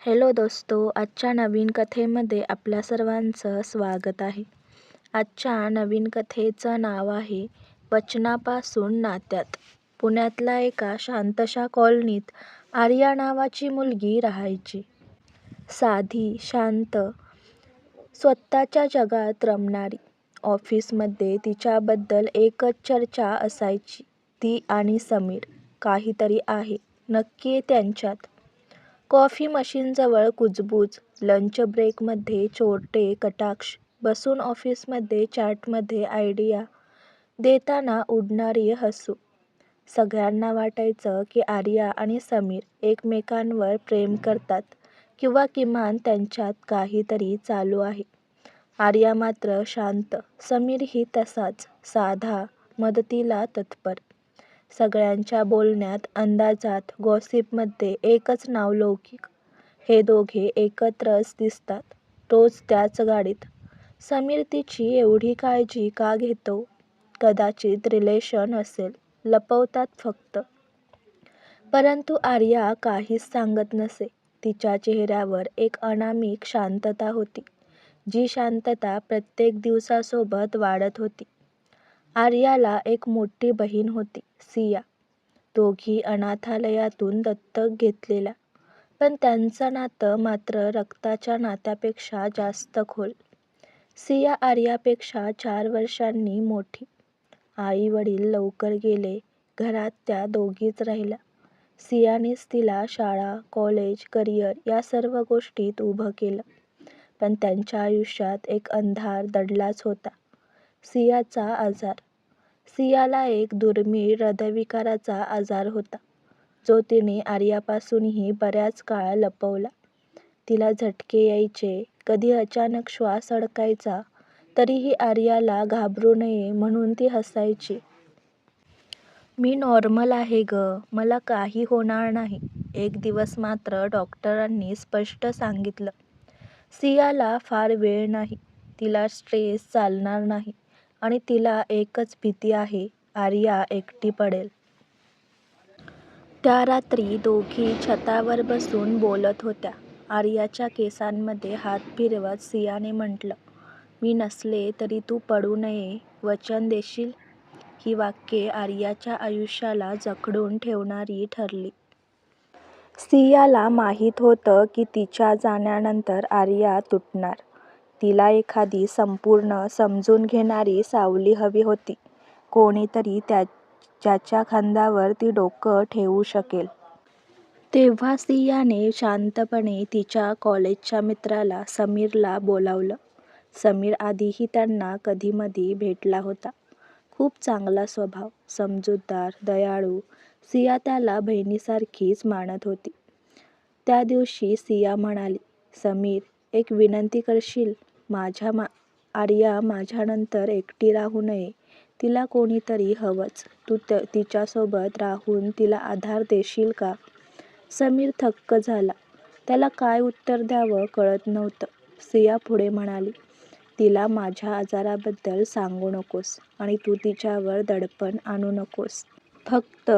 Hello दोस्तो आजच्या नवीन कथेमध्ये आपल्या सर्वांचं स्वागत आहे. आजच्या नवीन कथेचं नाव आहे वचनापासून नात्यात. पुण्यातल्या एका शांतशा कॉलनीत आर्या नावाची मुलगी राहायची. साधी शांत स्वतःच्या जगात रमणारी. ऑफिसमध्ये तिच्याबद्दल एकच चर्चा असायची ती आणि समीर. काहीतरी आहे नक्की त्यांच्यात. कॉफी मशीनजवळ कुजबूज लंच ब्रेकमध्ये चोरटे कटाक्ष बसून ऑफिसमध्ये चॅटमध्ये आयडिया देताना उडणारी हसू. सगळ्यांना वाटायचं की आर्या आणि समीर एकमेकांवर प्रेम करतात किंवा किमान त्यांच्यात काहीतरी चालू आहे. आर्या मात्र शांत समीरही तसाच साधा मदतीला तत्पर. सगळ्यांच्या बोलण्यात अंदाजात गॉसिपमध्ये एकच नाव लौकिक. हे दोघे एकत्रच दिसतात रोज त्याच गाडीत. समीर तिची एवढी काळजी का घेतो? कदाचित रिलेशन असेल लपवतात फक्त. परंतु आर्या काहीच सांगत नसे. तिच्या चेहऱ्यावर एक अनामिक शांतता होती जी शांतता प्रत्येक दिवसासोबत वाढत होती. आर्याला एक मोठी बहीण होती. सिया. दोघी अनाथालयातून दत्तक घेतलेल्या. पण त्यांचं नातं मात्र रक्ताच्या नात्यापेक्षा जास्त खोल. सिया आर्यापेक्षा चार वर्षांनी मोठी. आई वडील लवकर गेले घरात त्या दोघीच राहिल्या. सियानेच तिला शाळा कॉलेज करिअर या सर्व गोष्टीत उभं केलं. पण त्यांच्या आयुष्यात एक अंधार दडलाच होता. सियाचा आजार सियाला एक दुर्मिळ हृदयविकाराचा आजार होता. जो तिने आर्यापासूनही बऱ्याच काळ लपवला. तिला झटके यायचे कधी अचानक श्वास अडकायचा तरीही आर्याला घाबरू नये म्हणून ती हसायची. मी नॉर्मल आहे गं मला काही होणार नाही एक दिवस मात्र डॉक्टरांनी स्पष्ट सांगितलं. सियाला फार वेळ नाही तिला स्ट्रेस चालणार नाही. आणि तिला एकच भीती आहे आर्या एकटी पडेल. त्या रात्री दोघी छतावर बसून बोलत होत्या. आर्याच्या केसांमध्ये हात फिरवत सियाने म्हटलं मी नसले तरी तू पडू नये वचन देशील ही वाक्ये आर्याच्या आयुष्याला जखडून ठेवणारी ठरली. सियाला माहीत होतं की तिच्या जाण्यानंतर आर्या तुटणार. तिला एखादी संपूर्ण समजून घेणारी सावली हवी होती. कोणीतरी ज्याच्या खांद्यावर ती डोकं ठेवू शकेल. तेव्हा सियाने शांतपणे तिच्या कॉलेजच्या मित्राला समीरला बोलावलं. समीर आधीही त्यांना कधीमधी भेटला होता. खूप चांगला स्वभाव समजूतदार दयाळू सिया त्याला बहिणीसारखीच मानत होती. त्या दिवशी सिया म्हणाली समीर एक विनंती करशील? माझ्या मा आर्या माझ्यानंतर एकटी राहू नये. तिला कोणीतरी हवंच. तू त तिच्यासोबत राहून तिला आधार देशील का? समीर थक्क झाला. त्याला काय उत्तर द्यावं कळत नव्हतं. सिया पुढे म्हणाली तिला माझ्या आजाराबद्दल सांगू नकोस आणि तू तिच्यावर दडपण आणू नकोस. फक्त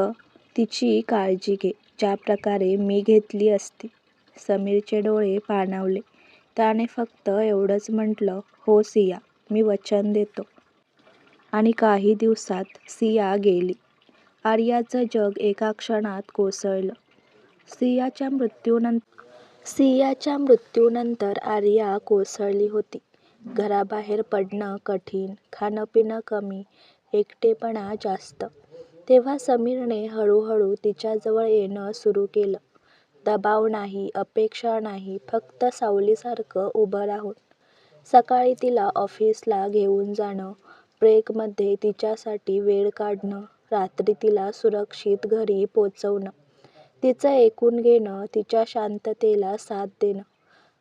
तिची काळजी घे. ज्या प्रकारे मी घेतली असती. समीरचे डोळे पाणावले. त्याने फक्त एवढंच म्हटलं हो सिया मी वचन देतो. आणि काही दिवसात सिया गेली. आर्याचं जग एका क्षणात कोसळलं. सियाच्या मृत्यूनंतर सियाच्या मृत्यूनंतर आर्या कोसळली होती. घराबाहेर पडणं कठीण खाणं पिणं कमी एकटेपणा जास्त. तेव्हा समीरने हळूहळू तिच्याजवळ येणं सुरू केलं. दबाव नाही अपेक्षा नाही फक्त सावलीसारखं उभं राहून. सकाळी तिला ऑफिसला घेऊन जाणं ब्रेकमध्ये तिच्यासाठी वेळ काढणं रात्री तिला सुरक्षित घरी पोचवणं तिचं ऐकून घेणं तिच्या शांततेला साथ देणं.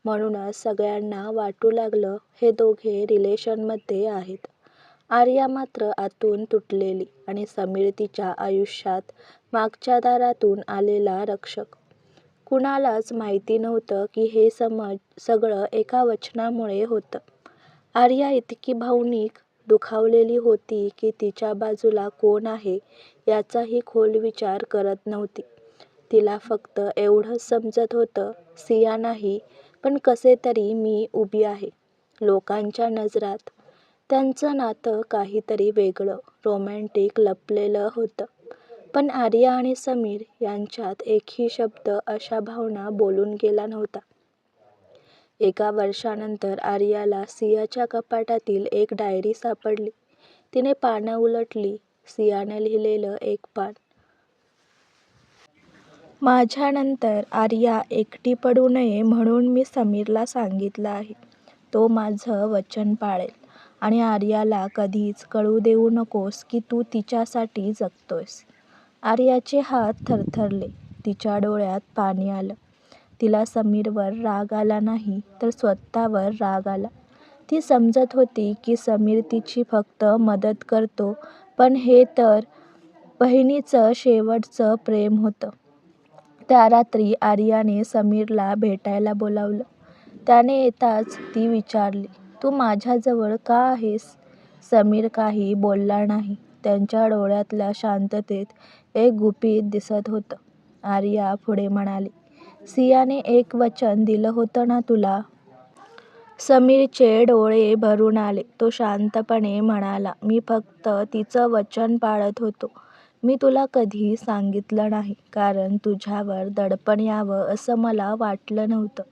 म्हणूनच सगळ्यांना वाटू लागलं हे दोघे रिलेशनमध्ये आहेत. आर्या मात्र आतून तुटलेली आणि समीर तिच्या आयुष्यात मागच्या दारातून आलेला रक्षक. कुणालाच माहिती नव्हतं की हे समज सगळं एका वचनामुळे होतं. आर्या इतकी भावनिक दुखावलेली होती की तिच्या बाजूला कोण आहे याचाही खोल विचार करत नव्हती. तिला फक्त एवढंच समजत होतं सिया नाही पण कसे तरी मी उभी आहे. लोकांच्या नजरात त्यांचं नातं काहीतरी वेगळं रोमॅन्टिक लपलेलं होतं. पण आर्या आणि समीर यांच्यात एकही शब्द अशा भावना बोलून गेला नव्हता. एका वर्षानंतर आर्याला सियाच्या कपाटातील एक डायरी सापडली. तिने पानं उलटली. सियाने लिहिलेलं एक पान. माझ्यानंतर आर्या एकटी पडू नये म्हणून मी समीरला सांगितलं आहे. तो माझं वचन पाळेल आणि आर्याला कधीच कळू देऊ नकोस की तू तिच्यासाठी जगतोयस. आर्याचे हात थरथरले. तिच्या डोळ्यात पाणी आलं. तिला समीरवर राग आला नाही तर स्वतःवर राग आला. ती समजत होती की समीर तिची फक्त मदत करतो पण हे तर बहिणीचं शेवटचं प्रेम होतं. त्या रात्री आर्याने समीरला भेटायला बोलावलं. त्याने येताच ती विचारली तू माझ्याजवळ का आहेस? समीर काही बोलला नाही. त्यांच्या डोळ्यातल्या शांततेत एक गुपित दिसत होतं. आर्या पुढे म्हणाली सियाने एक वचन दिलं होतं ना तुला? समीरचे डोळे भरून आले. तो शांतपणे म्हणाला मी फक्त तिचं वचन पाळत होतो. मी तुला कधी सांगितलं नाही कारण तुझ्यावर दडपण यावं असं मला वाटलं नव्हतं.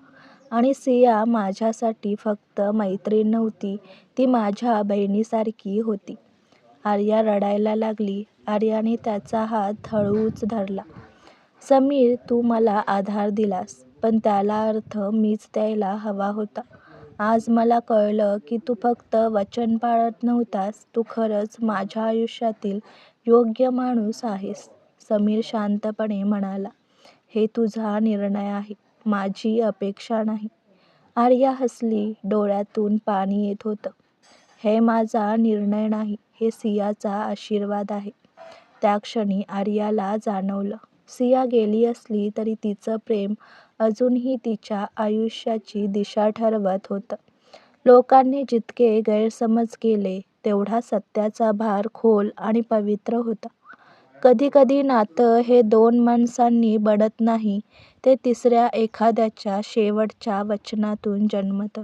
आणि सिया माझ्यासाठी फक्त मैत्रीण नव्हती ती माझ्या बहिणीसारखी होती. आर्या रडायला लागली. आर्याने त्याचा हात हळूच धरला. समीर तू मला आधार दिलास पण त्याला अर्थ मीच द्यायला हवा होता. आज मला कळलं की तू फक्त वचन पाळत नव्हतास तू खरंच माझ्या आयुष्यातील योग्य माणूस आहेस समीर शांतपणे म्हणाला. हे तुझा निर्णय आहे माझी अपेक्षा नाही. आर्या हसली डोळ्यातून पाणी येत होतं. हे माझा निर्णय नाही. हे सियाचा आशीर्वाद आहे. त्या क्षणी आर्याला जाणवलं. सिया गेली असली तरी तिचं प्रेम अजूनही तिच्या आयुष्याची दिशा ठरवत होतं. लोकांनी जितके गैरसमज केले तेवढा सत्याचा भार खोल आणि पवित्र होता. कधी कधी नातं हे दोन माणसांनी बडत नाही ते तिसऱ्या एखाद्याच्या शेवटच्या वचनातून जन्मतं.